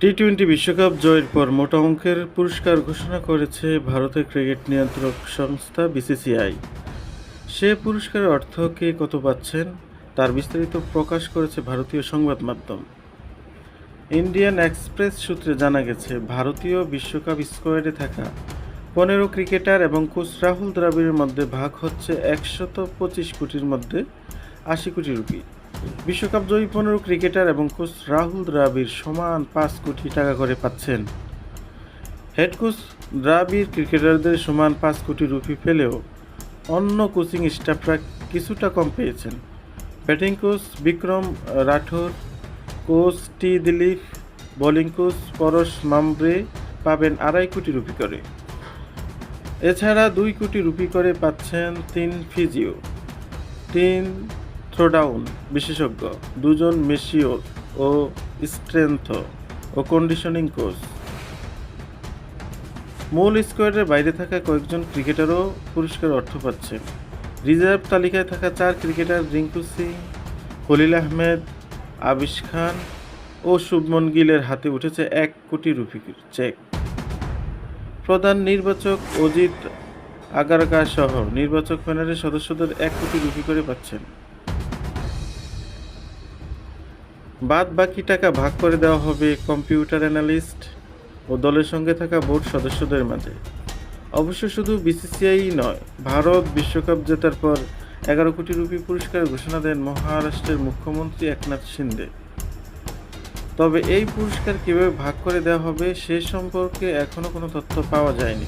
T twenty বিশ্বকাপ জয়ের পর মোটা অঙ্কের পুরস্কার ঘোষণা করেছে ভারতের ক্রিকেট নিয়ন্ত্রক সংস্থা বিসিসিআই। সে পুরস্কারের অর্থ কে কত পাচ্ছেন, তার বিস্তারিত প্রকাশ করেছে ভারতীয় সংবাদ মাধ্যম। ইন্ডিয়ান এক্সপ্রেস সূত্রে জানা গেছে, ভারতীয় বিশ্বকাপ স্কোয়াডে থাকা পনেরো ক্রিকেটার এবং কোচ রাহুল দ্রাবিড়ের মধ্যে ভাগ হচ্ছে একশত পঁচিশ কোটির মধ্যে আশি কোটি রুপি। বিশ্বকাপ জয়ী পনেরো ক্রিকেটার এবং কোচ রাহুল দ্রাবিড় সমান পাঁচ কোটি টাকা করে পাচ্ছেন। হেড কোচ দ্রাবিড় ক্রিকেটারদের সমান পাঁচ কোটি রুপি পেলেও অন্য কোচিং স্টাফরা কিছুটা কম পেয়েছেন। Batting coach Vikram Rathore, coach T Dilip, bowling coach Paras Mhambrey পাবেন আড়াই কোটি রুপি করে। এছাড়া দুই কোটি রুপি করে পাচ্ছেন তিন ফিজিও। তিন থ্রোডাউন বিশেষজ্ঞ, দুজন মেশিওর ও স্ট্রেংথ ও কন্ডিশনিং কোচ। মূল স্কোয়াডের বাইরে থাকা কয়েকজন ক্রিকেটারও পুরস্কার অর্থ পাচ্ছেন। রিজার্ভ তালিকায় থাকা চার ক্রিকেটার রিঙ্কু সিং, খলিল আহমেদ, আবিশ খান ও শুভমন গিলের হাতে উঠেছে এক কোটি রুপি চেক। প্রধান নির্বাচক অজিত আগারকা সহ নির্বাচক প্যানেলের সদস্যদের এক কোটি রুপি করে পাচ্ছেন। বাদ বাকি টাকা ভাগ করে দেওয়া হবে কম্পিউটার অ্যানালিস্ট ও দলের সঙ্গে থাকা বোর্ড সদস্যদের মাঝে। অবশ্য শুধু বিসিসিআই নয়, ভারত বিশ্বকাপ জেতার পর এগারো কোটি রুপি পুরস্কার ঘোষণা দেন মহারাষ্ট্রের মুখ্যমন্ত্রী একনাথ শিন্দে। তবে এই পুরস্কার কীভাবে ভাগ করে দেওয়া হবে সে সম্পর্কে এখনও কোনো তথ্য পাওয়া যায়নি।